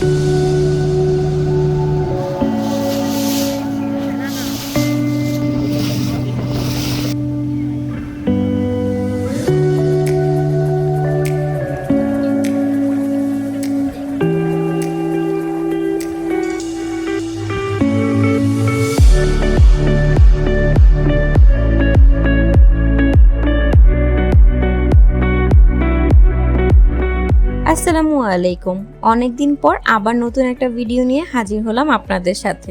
you আসসালামু আলাইকুম। অনেকদিন পর আবার নতুন একটা ভিডিও নিয়ে হাজির হলাম আপনাদের সাথে।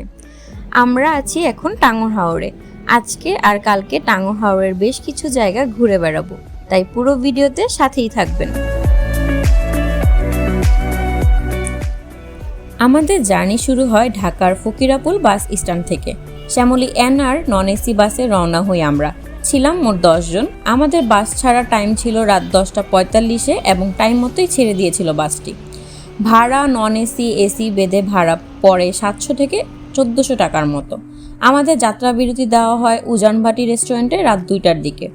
আমরা আছি এখন টাঙ্গর হাওরে। আজকে আর কালকে টাঙ্গর হাওরের বেশ কিছু জায়গা ঘুরে বেড়াবো। তাই পুরো ভিডিওতে সাথেই থাকবেন। আমাদের জার্নি শুরু হয় ঢাকার ফকিরাপুল বাস স্ট্যান্ড থেকে। শ্যামলী এনআর নন এসি বাসে রওনা হই আমরা। ছিলাম মোট দশজন। আমাদের বাস ছাড়া টাইম ছিল রাত দশটা পঁয়তাল্লিশে এবং টাইম মতোই ছেড়ে দিয়েছিল বাসটি। ভাড়া নন এসি এসি বেঁধে ভাড়া পড়ে সাতশো থেকে চোদ্দোশো টাকার মতো। আমাদের যাত্রা বিরতি দেওয়া হয় উজানবাটি রেস্টুরেন্টে রাত দুইটার দিকে।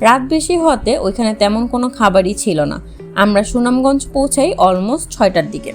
রাত বেশি হতে ওইখানে তেমন কোনো খাবারই ছিল না। আমরা সুনামগঞ্জ পৌঁছাই অলমোস্ট ছয়টার দিকে।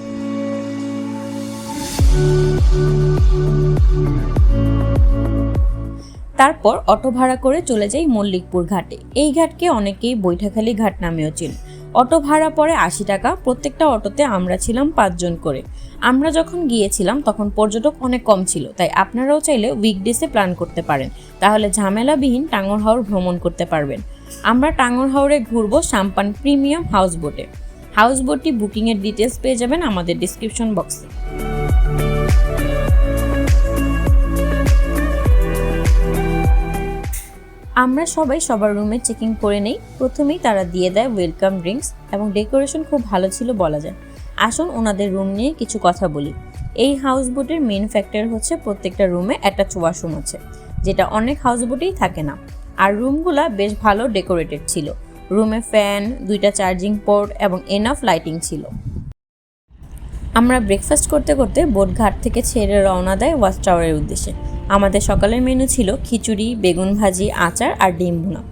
তারপর অটো ভাড়া করে চলে যাই মল্লিকপুর ঘাটে। এই ঘাটকে অনেকেই বৈঠাখালী ঘাট নামেও চিন। অটো ভাড়া পড়ে আশি টাকা, প্রত্যেকটা অটোতে আমরা ছিলাম পাঁচজন করে। আমরা যখন গিয়েছিলাম তখন পর্যটক অনেক কম ছিল, তাই আপনারাও চাইলে উইকডেসে প্ল্যান করতে পারেন। তাহলে ঝামেলাবিহীন টাঙ্গর হাওর ভ্রমণ করতে পারবেন। আমরা টাঙ্গর হাওরে ঘুরবো সাম্পান প্রিমিয়াম হাউস বোটে। হাউস বোটটি বুকিংয়ের ডিটেলস পেয়ে যাবেন আমাদের ডিসক্রিপশন বক্সে আমরা সবাই সবার রুমে চেকিং করে নেই। প্রথমেই তারা দিয়ে দেয় ওয়েলকাম ড্রিঙ্কস এবং ডেকোরেশন খুব ভালো ছিল বলা যায়। আসুন ওনাদের রুম নিয়ে কিছু কথা বলি। এই হাউস বোটের মেন ফ্যাক্টর হচ্ছে প্রত্যেকটা রুমে একটা ওয়াশরুম আছে, যেটা অনেক হাউস বোটেই থাকে না। আর রুমগুলা বেশ ভালো ডেকোরেটেড ছিল। রুমে ফ্যান দুইটা চার্জিং পোর্ট এবং এনাফ লাইটিং ছিল। আমরা ব্রেকফাস্ট করতে করতে বোটঘাট থেকে ছেড়ে রওনা দেয় ওয়াচ টাওয়ারের উদ্দেশ্যে। আমাদের সকালের মেনু ছিল খিচুড়ি, বেগুন ভাজি, আচার আর ডিম ভুনা।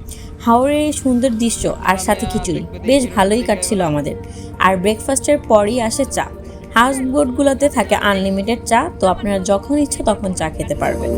হাওড়ের এই সুন্দর দৃশ্য আর সাথে খিচুড়ি, বেশ ভালোই কাটছিল আমাদের। আর ব্রেকফাস্টের পরই আসে চা। হাউস বোটগুলোতে থাকে আনলিমিটেড চা, তো আপনারা যখন ইচ্ছা তখন চা খেতে পারবেন।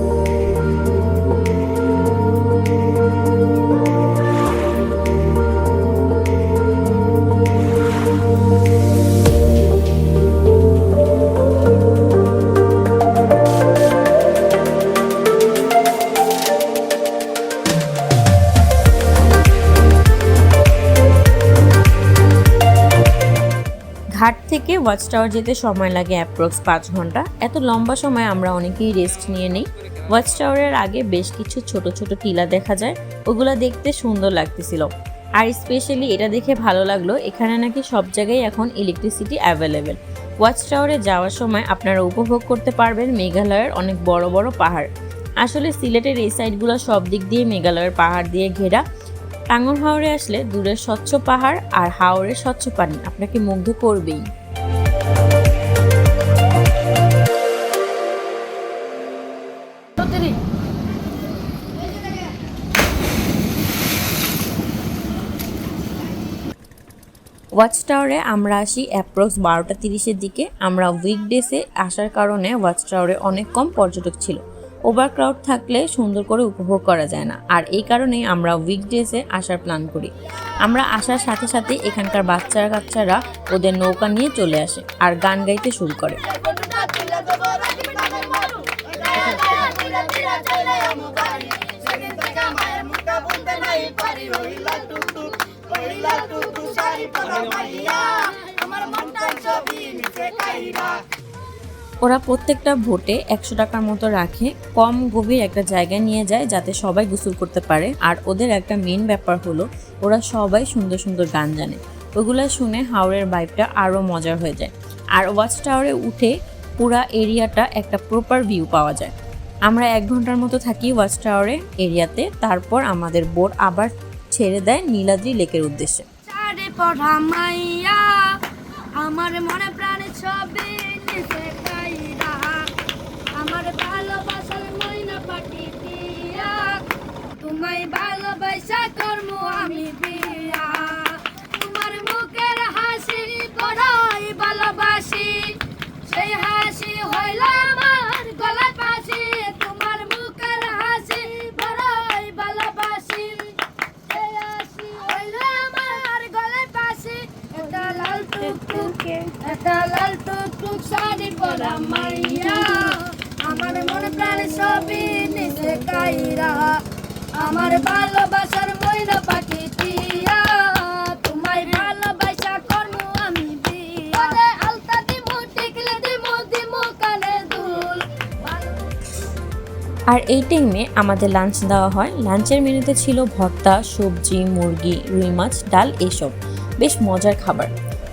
থেকে ওয়াচ টাওয়ার যেতে সময় লাগে অ্যাপ্রক্স পাঁচ ঘণ্টা। এত লম্বা সময় আমরা অনেকেই রেস্ট নিয়ে নেই। ওয়াচ টাওয়ারের আগে বেশ কিছু ছোট ছোট টিলা দেখা যায়। ওগুলো দেখতে সুন্দর লাগতেছিল। আর স্পেশালি এটা দেখে ভালো লাগল, এখানে নাকি সব জায়গায় এখন ইলেকট্রিসিটি অ্যাভেলেবেল ওয়াচ টাওয়ারে যাওয়ার সময় আপনারা উপভোগ করতে পারবেন মেঘালয়ের অনেক বড় বড় পাহাড়। আসলে সিলেটের এই সাইডগুলো সব দিক দিয়ে মেঘালয়ের পাহাড় দিয়ে ঘেরা। টাঙ্গন হাওড়ে আসলে দূরের স্বচ্ছ পাহাড় আর হাওড়ের স্বচ্ছ পানি, আপনাকে মুগ্ধ করবেই। ওয়াচ টাওয়ারে আমরা আসি অ্যাপ্রক্স বারোটা তিরিশের দিকে। আমরা উইকডেসে আসার কারণে ওয়াচ টাওয়ারে অনেক কম পর্যটক ছিল। ওভার ক্রাউড থাকলে সুন্দর করে উপভোগ করা যায় না। আর এই কারণেই আমরা উইকডেসে আসার প্ল্যান করি। আমরা আসার সাথে সাথে এখানকার বাচ্চারা কাচ্চারা ওদের নৌকা নিয়ে চলে আসে আর গান গাইতে শুরু করে। ওরা প্রত্যেকটা ভোটে একশো টাকার মতো রাখে, কম গভীর একটা জায়গায় নিয়ে যায় যাতে সবাই গোসল করতে পারে। আর ওদের একটা মেন ব্যাপার হলো, ওরা সবাই সুন্দর সুন্দর গান জানে। ওগুলো শুনে হাওড়ের বাইকটা আরও মজার হয়ে যায়। আর ওয়াচ টাওয়ারে উঠে পুরা এরিয়াটা একটা প্রপার ভিউ পাওয়া যায়। আমরা এক ঘণ্টার মতো থাকি ওয়াচ টাওয়ারে এরিয়াতে। তারপর আমাদের বোট আবার ছেড়ে দেয় নীলাদ্রি লেকের উদ্দেশ্যে। আমার মনে প্রাণে আমার পাটি দিয়া, তোমায় ভালোবাসা কর্ম আমি আর এই টাইমে আমাদের লাঞ্চ দেওয়া হয়। লাঞ্চের মেনুতে ছিল ভর্তা, সবজি, মুরগি, রুই মাছ, ডাল এসব। বেশ মজার খাবার।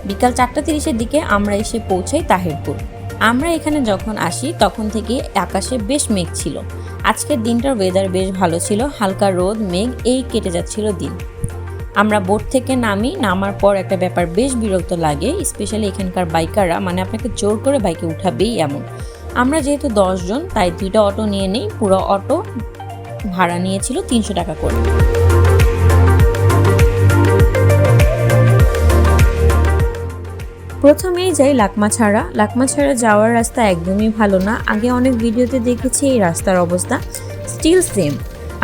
বিকাল চারটা তিরিশের দিকে আমরা এসে পৌঁছাই তাহিরপুর। আমরা এখানে যখন আসি, তখন থেকে আকাশে বেশ মেঘ ছিল। আজকের দিনটার ওয়েদার বেশ ভালো ছিল। হালকা রোদ, মেঘ, এই কেটে যাচ্ছিল দিন। আমরা বোট থেকে নামি, নামার পর একটা ব্যাপার বেশ বিরক্ত লাগে। স্পেশালি এখানকার বাইকাররা মানে আপনাকে জোর করে বাইকে উঠাবেই এমন। আমরা যেহেতু জন তাই দুইটা অটো নিয়ে নেই, পুরো অটো ভাড়া নিয়েছিল তিনশো টাকা করে। প্রথমেই যাই লাকমাছাড়া। লাকমাছাড়া যাওয়ার রাস্তা একদমই ভালো না। আগে অনেক ভিডিওতে দেখেছি এই রাস্তার অবস্থা। স্টিল সেম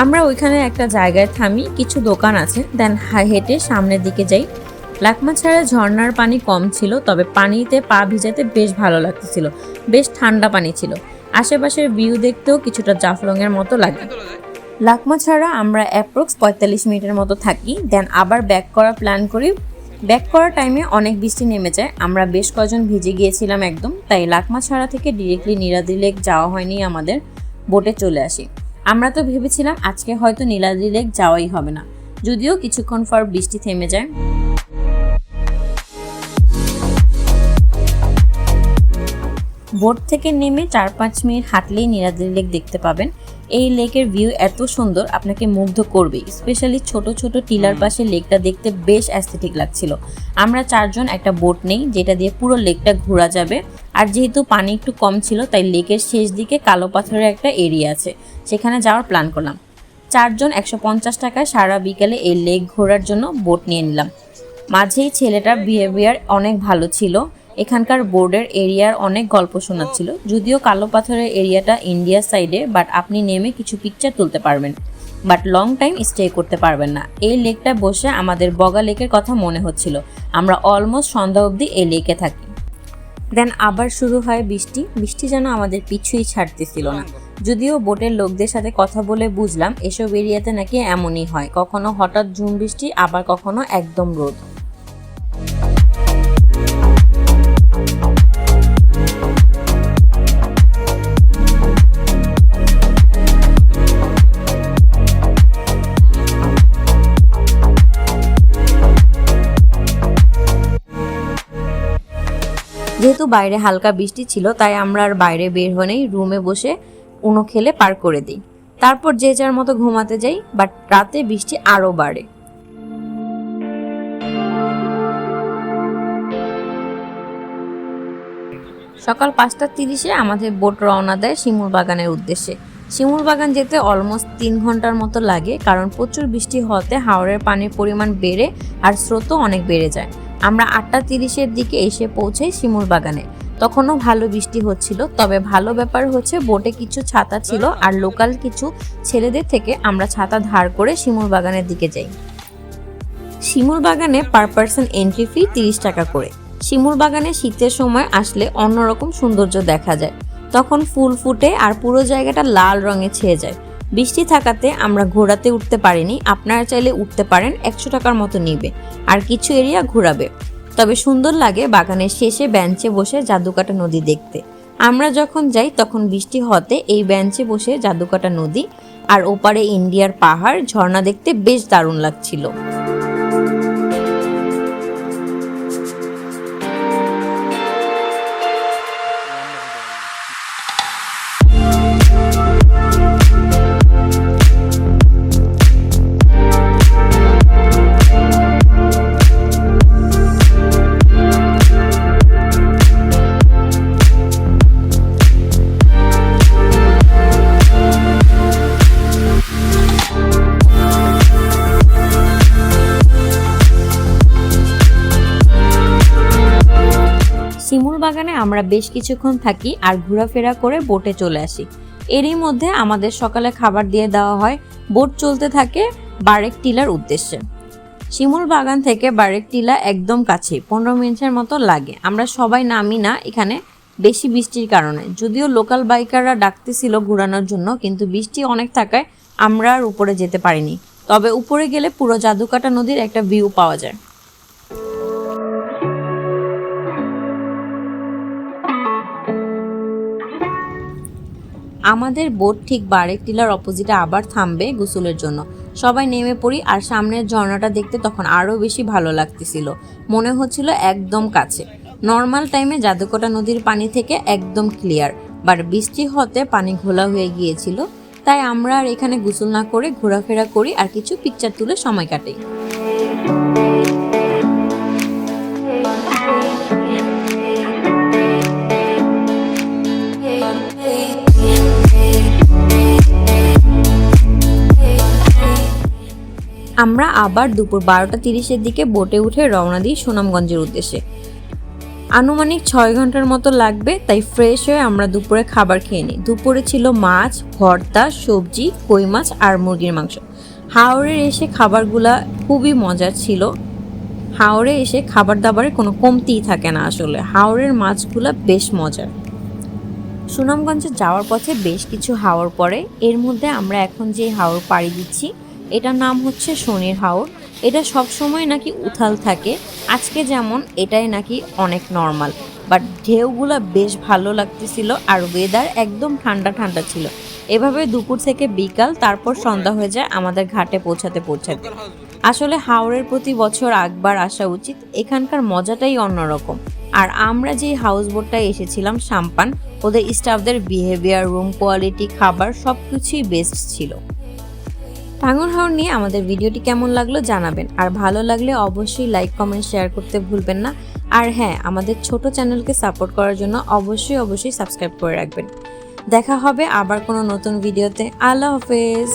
আমরা ওইখানে একটা জায়গায় থামি, কিছু দোকান আছে দেন হেঁটে সামনের দিকে যাই। লাকমাছাড়া ঝর্নার পানি কম ছিল, তবে পানিতে পা ভিজাতে বেশ ভালো লাগতেছিল। বেশ ঠান্ডা পানি ছিল। আশেপাশের ভিউ দেখতেও কিছুটা জাফলংয়ের মতো লাগে। লাকমা ছাড়া আমরা অ্যাপ্রক্স পঁয়তাল্লিশ মিনিটের মতো থাকি, দেন আবার ব্যাক করার প্ল্যান করি। ব্যাক করার টাইমে অনেক বৃষ্টি নেমে যায়। আমরা বেশ কজন ভিজে গিয়েছিলাম একদম, তাই লাকমা ছাড়া থেকে ডিরেক্টলি নীলাদ্রি লেক যাওয়া হয়নি আমাদের বোটে চলে আসি। আমরা তো ভেবেছিলাম আজকে হয়তো নীলাদ্রি লেক যাওয়াই হবে না, যদিও কিছুক্ষণ পর বৃষ্টি থেমে যায়। বোট থেকে নেমে চার পাঁচ মিনিট হাঁটলেই নীলাদ্রি লেক দেখতে পাবেন। এই লেকের ভিউ এত সুন্দর আপনাকে মুগ্ধ করবে। স্পেশালি ছোট ছোট টিলার পাশে লেকটা দেখতে বেশ অ্যাস্থেটিক লাগছিল। আমরা চারজন একটা বোট নেই যেটা দিয়ে পুরো লেকটা ঘোরা যাবে। আর যেহেতু পানি একটু কম ছিল তাই লেকের শেষ দিকে কালো পাথরের একটা এরিয়া আছে। সেখানে যাওয়ার প্ল্যান করলাম। চারজন একশো পঞ্চাশ টাকায় সারা বিকেলে এই লেক ঘোরার জন্য বোট নিয়ে নিলাম। মাঝেই ছেলেটার বিহেভিয়ার অনেক ভালো ছিল। এখানকার বোর্ডের এরিয়ার অনেক গল্প শোনাচ্ছিল, যদিও কালো পাথরের এরিয়াটা ইন্ডিয়ার সাইডে, বাট আপনি নেমে কিছু পিকচার তুলতে পারবেন। বাট লং টাইম স্টে করতে পারবেন না। এই লেকটা বসে আমাদের বগা লেকের কথা মনে হচ্ছিল। আমরা অলমোস্ট সন্ধ্যা অবধি এই লেকে থাকি। দেন আবার শুরু হয় বৃষ্টি। বৃষ্টি যেন আমাদের পিছুই ছাড়তেছিল না। যদিও বোটের লোকদের সাথে কথা বলে বুঝলাম, এসব এরিয়াতে নাকি এমনই হয়। কখনো হঠাৎ ঝুম বৃষ্টি, আবার কখনো একদম রোদ। যেহেতু বাইরে হালকা বৃষ্টি ছিল, তাই আমরা আর বাইরে বের হয়ে নেই রুমে বসে উনো খেলে পার করে দিই। তারপর যে যার মতো ঘুমাতে যাই বাট রাতে বৃষ্টি আরও বাড়ে। সকাল পাঁচটা তিরিশে আমাদের বোট রওনা দেয় শিমুল বাগানের উদ্দেশ্যে। শিমুল বাগান যেতে অলমোস্ট তিন ঘণ্টার মতো লাগে, কারণ প্রচুর বৃষ্টি হওয়াতে হাওড়ের পানির পরিমাণ বেড়ে আর স্রোতও অনেক বেড়ে যায়। আমরা আটটা তিরিশের দিকে এসে পৌঁছাই শিমুর বাগানে। তখনও ভালো বৃষ্টি হচ্ছিল, তবে ভালো ব্যাপার হচ্ছে বোটে কিছু ছাতা ছিল আর লোকাল কিছু ছেলেদের থেকে আমরা ছাতা ধার করে শিমুর বাগানের দিকে যাই। শিমুর বাগানে পার পার্সন এন্ট্রি ফি তিরিশ টাকা করে। শিমুর বাগানে শীতের সময় আসলে অন্যরকম সৌন্দর্য দেখা যায়। তখন ফুল ফুটে আর পুরো জায়গাটা লাল রঙে ছেয়ে যায়। বৃষ্টি থাকাতে আমরা ঘোরাতে উঠতে পারিনি। আপনারা চাইলে উঠতে পারেন, একশো টাকার মতো নিবে। আর কিছু এরিয়া ঘোরাবে। তবে সুন্দর লাগে বাগানের শেষে বেঞ্চে বসে জাদুকাটা নদী দেখতে। আমরা যখন যাই, তখন বৃষ্টি হতে এই বেঞ্চে বসে জাদুকাটা নদী আর ওপারে ইন্ডিয়ার পাহাড়, ঝর্ণা দেখতে বেশ দারুণ লাগছিল। আমরা বেশ কিছুক্ষণ থাকি আর ঘোরাফেরা করে বোটে চলে আসি। এরই মধ্যে আমাদের সকালে খাবার দিয়ে দেওয়া হয়, বোট চলতে থাকে বারেক টিলার উদ্দেশ্যে। শিমুল বাগান থেকে বারেক টিলা একদম কাছে পনেরো মিনিটের মতো লাগে। আমরা সবাই নামি না এখানে বেশি বৃষ্টির কারণে। যদিও লোকাল বাইকাররা ডাকতেছিল ঘোরানোর জন্য, কিন্তু বৃষ্টি অনেক থাকায় আমরা আর উপরে যেতে পারিনি। তবে উপরে গেলে পুরো জাদুকাটা নদীর একটা ভিউ পাওয়া যায়। আমাদের বোট ঠিক বারেক টিলার অপোজিটে আবার থামবে গোসলের জন্য। সবাই নেমে পড়ি আর সামনের ঝর্ণাটা দেখতে তখন আরও বেশি ভালো লাগতেছিল। মনে হচ্ছিল একদম কাছে। নর্মাল টাইমে জাদুকটা নদীর পানি থেকে একদম ক্লিয়ার। বাট বৃষ্টি হতে পানি ঘোলা হয়ে গিয়েছিল। তাই আমরা আর এখানে গোসল না করে ঘোরাফেরা করি আর কিছু পিকচার তুলে সময় কাটাই। আমরা আবার দুপুর বারোটা তিরিশের দিকে বোটে উঠে রওনা দিই সুনামগঞ্জের উদ্দেশ্যে। আনুমানিক ছয় ঘণ্টার মতো লাগবে, তাই ফ্রেশ হয়ে আমরা দুপুরে খাবার খেয়ে নিই। দুপুরে ছিল মাছ, ভর্তা, সবজি, কই মাছ আর মুরগির মাংস। হাওড়ের এসে খাবারগুলা খুবই মজার ছিল। হাওড়ে এসে খাবার দাবারে কোনো কমতিই থাকে না আসলে। হাওড়ের মাছগুলা বেশ মজার। সুনামগঞ্জে যাওয়ার পথে বেশ কিছু হাওড় পড়ে। এর মধ্যে আমরা এখন যে হাওড় পাড়ি দিচ্ছি এটার নাম হচ্ছে শনির হাওড় এটা সব সময় নাকি উথাল থাকে। আজকে যেমন এটাই নাকি অনেক নর্মাল বাট ঢেউগুলো বেশ ভালো লাগতেছিল আর ওয়েদার একদম ঠান্ডা ঠান্ডা ছিল। এভাবে দুপুর থেকে বিকাল, তারপর সন্ধ্যা হয়ে যায় আমাদের ঘাটে পৌঁছাতে পৌঁছাতে। আসলে হাওড়ের প্রতি বছর একবার আসা উচিত। এখানকার মজাটাই অন্যরকম। আর আমরা যে হাউস বোটটায় এসেছিলাম, সাম্পান, ওদের স্টাফদের বিহেভিয়ার রুম কোয়ালিটি খাবার সব কিছুই বেস্ট ছিল। টাঙ্গর হাওর নিয়ে আমাদের ভিডিওটি কেমন লাগল জানাবেন। আর ভালো লাগলে অবশ্যই লাইক কমেন্ট শেয়ার করতে ভুলবেন না। আর হ্যাঁ আমাদের ছোট চ্যানেলকে সাপোর্ট করার জন্য অবশ্যই অবশ্যই সাবস্ক্রাইব করে রাখবেন। দেখা হবে আবার কোনো নতুন ভিডিওতে। আল্লাহ হাফেজ।